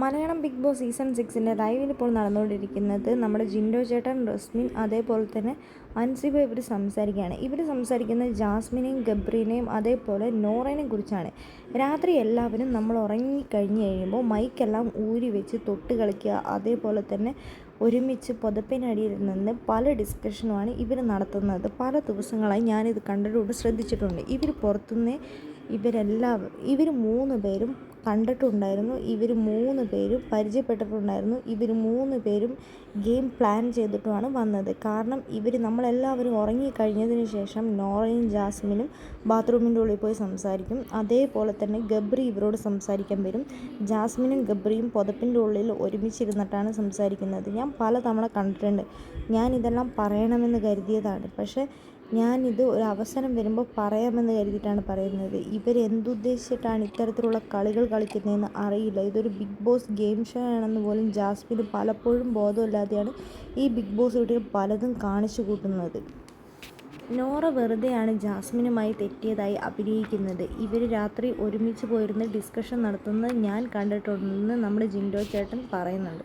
Malayalam big boss season സിക്സിന്റെ ലൈവിൽ ഇപ്പോൾ നടന്നുകൊണ്ടിരിക്കുന്നത് നമ്മുടെ ജിൻഡോ ചേട്ടൻ റസ്മിൻ അതേപോലെ തന്നെ അൻസിബ ഇവർ സംസാരിക്കുകയാണ്. ഇവർ സംസാരിക്കുന്നത് ജാസ്മിനെയും ഗബ്രീനെയും അതേപോലെ നോറേനെയും കുറിച്ചാണ്. രാത്രി എല്ലാവരും നമ്മൾ ഉറങ്ങിക്കഴിഞ്ഞ് കഴിയുമ്പോൾ മൈക്കെല്ലാം ഊരി വെച്ച് തൊട്ട് കളിക്കുക അതേപോലെ തന്നെ ഒരുമിച്ച് പുതപ്പിനടിയിൽ നിന്ന് പല ഡിസ്കഷനുമാണ് ഇവർ നടത്തുന്നത്. പല ദിവസങ്ങളായി ഞാനിത് കണ്ടിട്ടുണ്ട് ശ്രദ്ധിച്ചിട്ടുണ്ട്. ഇവർ പുറത്തുനിന്ന് ഇവരെല്ലാവരും ഇവർ മൂന്ന് പേരും കണ്ടിട്ടുണ്ടായിരുന്നു ഇവർ മൂന്ന് പേരും പരിചയപ്പെട്ടിട്ടുണ്ടായിരുന്നു ഇവർ മൂന്ന് പേരും ഗെയിം പ്ലാൻ ചെയ്തിട്ടുമാണ് വന്നത്. കാരണം ഇവർ നമ്മളെല്ലാവരും ഉറങ്ങിക്കഴിഞ്ഞതിന് ശേഷം നോറയും ജാസ്മിനും ബാത്റൂമിന്റെ ഉള്ളിൽ പോയി സംസാരിക്കും. അതേപോലെ തന്നെ ഗബ്രി ഇവരോട് സംസാരിക്കാൻ വരും. ജാസ്മിനും ഗബ്രിയും പുതപ്പിന്റെ ഉള്ളിൽ ഒരുമിച്ചിരുന്നിട്ടാണ് സംസാരിക്കുന്നത്. ഞാൻ പല തവണ കണ്ടിട്ടുണ്ട്. ഞാൻ ഇതെല്ലാം പറയണമെന്ന് കരുതിയതാണ്. പക്ഷേ ഞാനിത് ഒരു അവസരം വരുമ്പോൾ പറയാമെന്ന് കരുതിയിട്ടാണ് പറയുന്നത്. ഇവർ എന്തുദ്ദേശിച്ചിട്ടാണ് ഇത്തരത്തിലുള്ള കളികൾ കളിക്കുന്നതെന്ന് അറിയില്ല. ഇതൊരു ബിഗ് ബോസ് ഗെയിം ഷോ ആണെന്ന് പോലും ജാസ്മിന് പലപ്പോഴും ബോധമില്ലാതെയാണ് ഈ ബിഗ് ബോസ് വീട്ടിൽ പലതും കാണിച്ചു കൂട്ടുന്നത്. നോറ വെറുതെയാണ് ജാസ്മിനുമായി തെറ്റിയതായി അഭിനയിക്കുന്നത്. ഇവർ രാത്രി ഒരുമിച്ച് പോയിരുന്ന് ഡിസ്കഷൻ നടത്തുന്നത് ഞാൻ കണ്ടിട്ടുണ്ടെന്ന് നമ്മുടെ ജിൻഡോ ചേട്ടൻ പറയുന്നുണ്ട്.